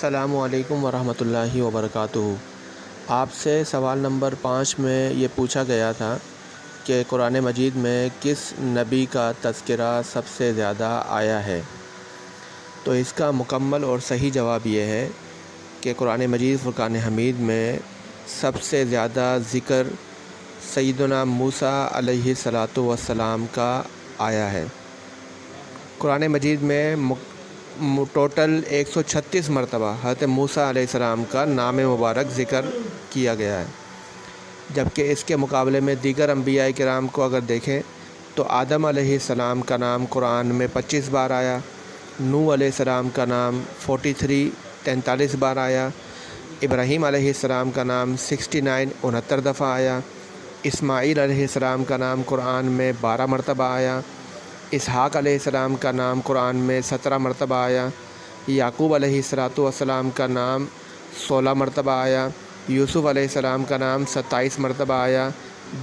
السلام علیکم ورحمۃ اللہ وبرکاتہ۔ آپ سے سوال نمبر پانچ میں یہ پوچھا گیا تھا کہ قرآن مجید میں کس نبی کا تذکرہ سب سے زیادہ آیا ہے۔ تو اس کا مکمل اور صحیح جواب یہ ہے کہ قرآن مجید فرقان حمید میں سب سے زیادہ ذکر سیدنا موسیٰ علیہ صلاۃ وسلام کا آیا ہے۔ قرآن مجید میں ٹوٹل ایک سو چھتیس مرتبہ حضرت موسیٰ علیہ السلام کا نام مبارک ذکر کیا گیا ہے۔ جبکہ اس کے مقابلے میں دیگر انبیاء کرام کو اگر دیکھیں تو آدم علیہ السلام کا نام قرآن میں پچیس بار آیا نو علیہ السلام کا نام فورٹی تھری تینتالیس بار آیا، ابراہیم علیہ السلام کا نام سکسٹی نائن، انہتر دفعہ آیا، اسماعیل علیہ السلام کا نام قرآن میں بارہ مرتبہ آیا اسحاق علیہ السلام کا نام قرآن میں سترہ مرتبہ آیا، یعقوب علیہ السلاۃ والسلام کا نام سولہ مرتبہ آیا، یوسف علیہ السلام کا نام ستائیس مرتبہ آیا،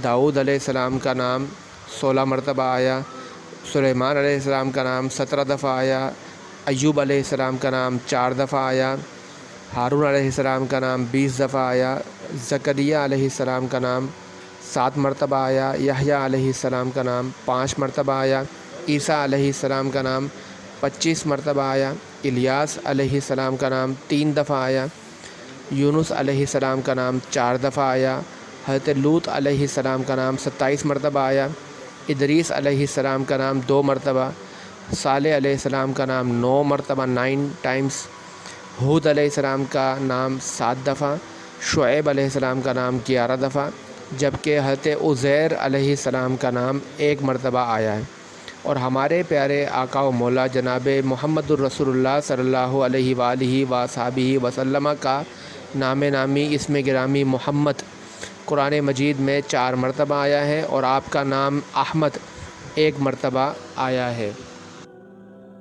داؤد علیہ السلام کا نام سولہ مرتبہ آیا، سلیمان علیہ السلام کا نام سترہ دفعہ آیا، ایوب علیہ السلام کا نام چار دفعہ آیا، ہارون علیہ السلام کا نام بیس دفعہ آیا زکریہ علیہ السلام کا نام سات مرتبہ آیا، یحییٰ علیہ السلام کا نام پانچ مرتبہ آیا۔ عیسیٰ علیہ السلام کا نام پچیس مرتبہ آیا، الیاس علیہ السلام کا نام تین دفعہ آیا، یونس علیہ السلام کا نام چار دفعہ آیا، حضرت لوت علیہ السلام کا نام ستائیس مرتبہ آیا، ادریس علیہ السلام کا نام دو مرتبہ، صالح علیہ السلام کا نام نو مرتبہ نائن ٹائمز حود علیہ السلام کا نام سات دفعہ، شعیب علیہ السلام کا نام گیارہ دفعہ، جبکہ حضرت عزیر علیہ السلام کا نام ایک مرتبہ آیا ہے۔ اور ہمارے پیارے آقا و مولا جناب محمد الرسول اللہ صلی اللہ علیہ وآلہ و وسلم کا نام نامی اسم گرامی محمد قرآن مجید میں چار مرتبہ آیا ہے اور آپ کا نام احمد ایک مرتبہ آیا ہے۔